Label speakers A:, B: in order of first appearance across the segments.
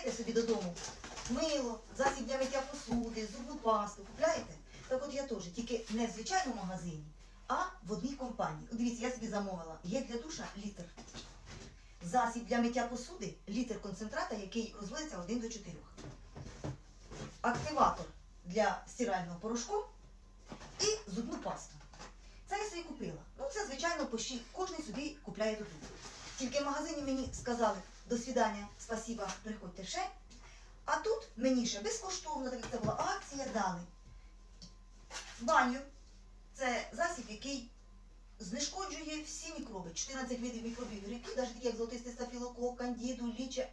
A: купляєте собі додому мило, засіб для миття посуди, зубну пасту, купляєте? Так от я теж, тільки не в звичайному магазині, а в одній компанії. Дивіться, я собі замовила. Є для душа літр. Засіб для миття посуди, літр концентрата, який розводиться 1 до 4. Активатор для стирального порошку і зубну пасту. Це я собі купила. Ну, це, звичайно, почти кожен собі купляє додому. Тільки в магазині мені сказали до свідання, спасіба, приходьте ще. А тут мені ще безкоштовно, так як це була акція, дали. Баню. Це засіб, який знешкоджує всі мікроби. 14 видів мікробів грибків, навіть такі як золотистий стафілокок, кандіду, ліче,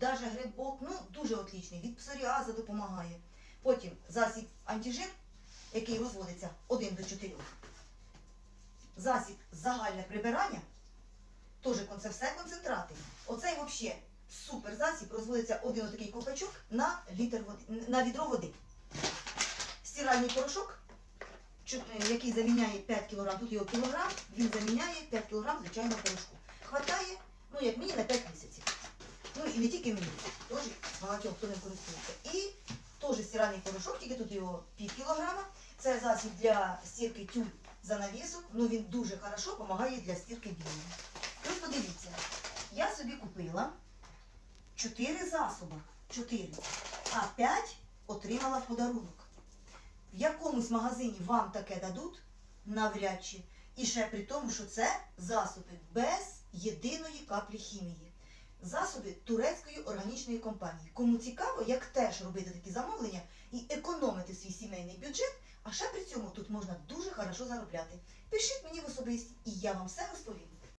A: навіть грибок, ну дуже отлічний. Від псоріаза допомагає. Потім засіб антижир, який розводиться 1 до 4. Засіб загальне прибирання, теж це все концентрати. Взагалі супер засіб розводиться один отакий ковпачок на літр води, на відро води. Стиральний порошок, який заміняє 5 кг, тут його кілограм, він заміняє 5 кг звичайного порошку. Хватає, ну як мені, на 5 місяців. Ну і не тільки мені, теж багатьох хто не користується. І теж стиральний порошок, тільки тут його пів кілограма. Це засіб для стірки тюль занавісок. Ну він дуже хорошо допомагає для стірки білої. Я собі купила 4 засоби. 4. А 5 отримала в подарунок. В якомусь магазині вам таке дадуть, навряд чи. І ще при тому, що це засоби без єдиної каплі хімії. Засоби турецької органічної компанії. Кому цікаво, як теж робити такі замовлення і економити свій сімейний бюджет, а ще при цьому тут можна дуже хорошо заробляти. Пишіть мені в особисті, і я вам все розповім.